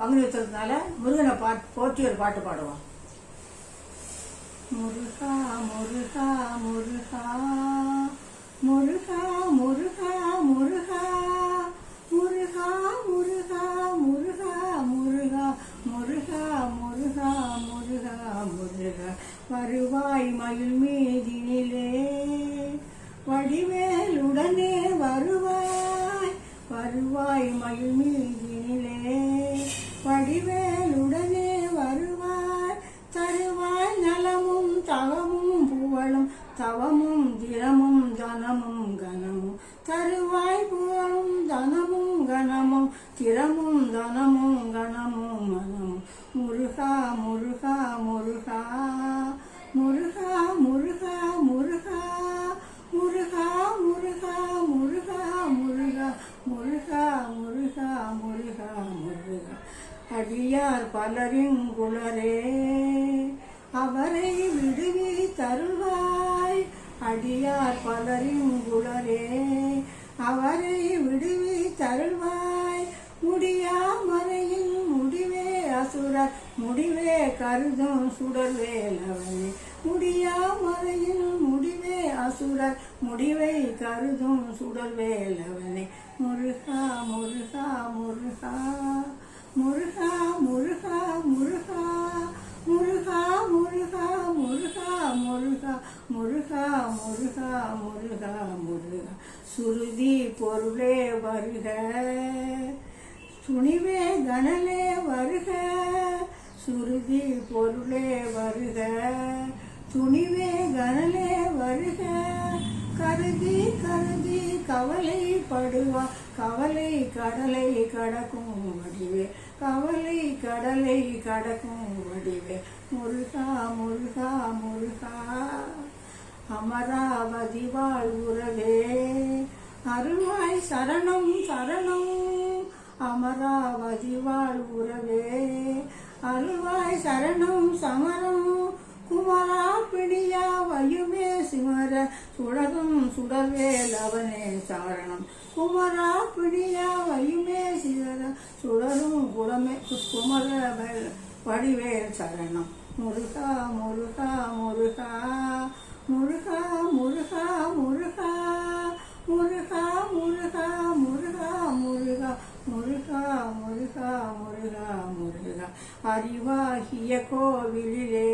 பங்குனி உத்திரத்தினால முருகனை பாட்டு போற்றி ஒரு பாட்டு பாடுவோம் முருகா முருகா முருகா முருகா முருகா முருகா முருகா முருகா முருகா முருகா முருகா முருகா முருகா முருகா வருவாய் மயில் மீதினிலே வடிவேலுடனே வருவாய் வருவாய் மயில் மீதினிலே வடிவேலுடனே வருவார். தருவாய் நலமும் தவமும் புகழும். தவமும் தினமும் தனமும் கனமும். தருவாய் புகழும் தனமும் கனமும். திறமும் தனமும் கனமும். அடியார் பலரின் குளரே அவரை விடுவி தருவாய் அடியார் பலரின் குளரே அவரை விடுவி தருவாய் முடியா மறையின் முடிவே அசுரர் முடிவே கருதும் சுடர்வேலவனே முடியா மறையின் முடிவே அசுரர் முடிவை கருதும் சுடர்வேலவனே முருகா முருகா முருகா. முருகா முருகா முருகா முருகா முருகா முருகா முருகா முருகா முருகா முருகா முருகா சுருதி பொருளே வருக துணிவே கனலே வருக சுருதி பொருளே வருக துணிவே கனலே வருக கருதி கருதி கவலைப்படுவா கவலை கடலை கடக்கும் வடிவே. கவலை கடலை கடக்கும் வடிவே. முருகா முருகா முருகா. அமராவதி வாழ்வுறவே அருள்வாய் சரணம் சரணம். அமராவதி வாழ்வுறவே அருள்வாய் சரணம் சமரம். குமரா பிடியா வயுமே சிமர சுடரும் சுடர்வேல் அவனே சாரணம் குமரா பிடியா வையுமே சிதற சுடரும் குடமே குமர வடிவேல் சரணம் முருகா முருகா முருகா முருகா முருகா முருகா முருகா முருகா முருகா முருகா முருகா முருகா முருகா முருகா அறிவாகிய கோவிலிலே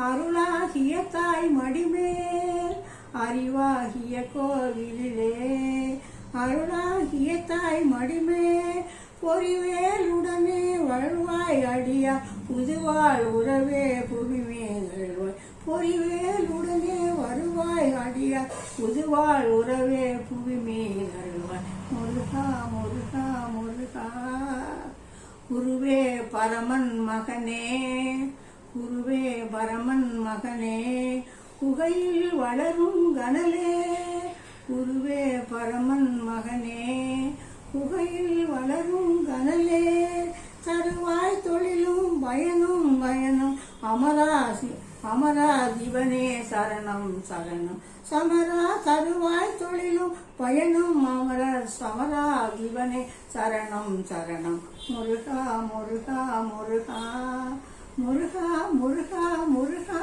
அருளாகிய தாய் மடிமேல் அறிவாகிய கோவிலே அருளாகிய தாய் மடிமே பொறிவேலுடனே வாழ்வாய் அடியா புதுவாள் உறவே புவிமேல்வாய் பொறிவேலுடனே வருவாய் அடியா புதுவாள் உறவே புவிமேல்வாய் முருகா முருகா முருகா குருவே பரமன் மகனே குருவே பரமன் மகனே குகையில் வளரும் கனலே. குருவே பரமன் மகனே குகையில் வளரும் கனலே. தருவாய் தொழிலும் பயனும் பயனும். அமராசி அமரா அமராதிபனே சரணம் சரணம். சமரா தருவாய் தொழிலும் பயனும் அமரர் சமரா சமராதிபனே சரணம் சரணம். முருகா முருகா முருகா. முருகா முருகா முருகா.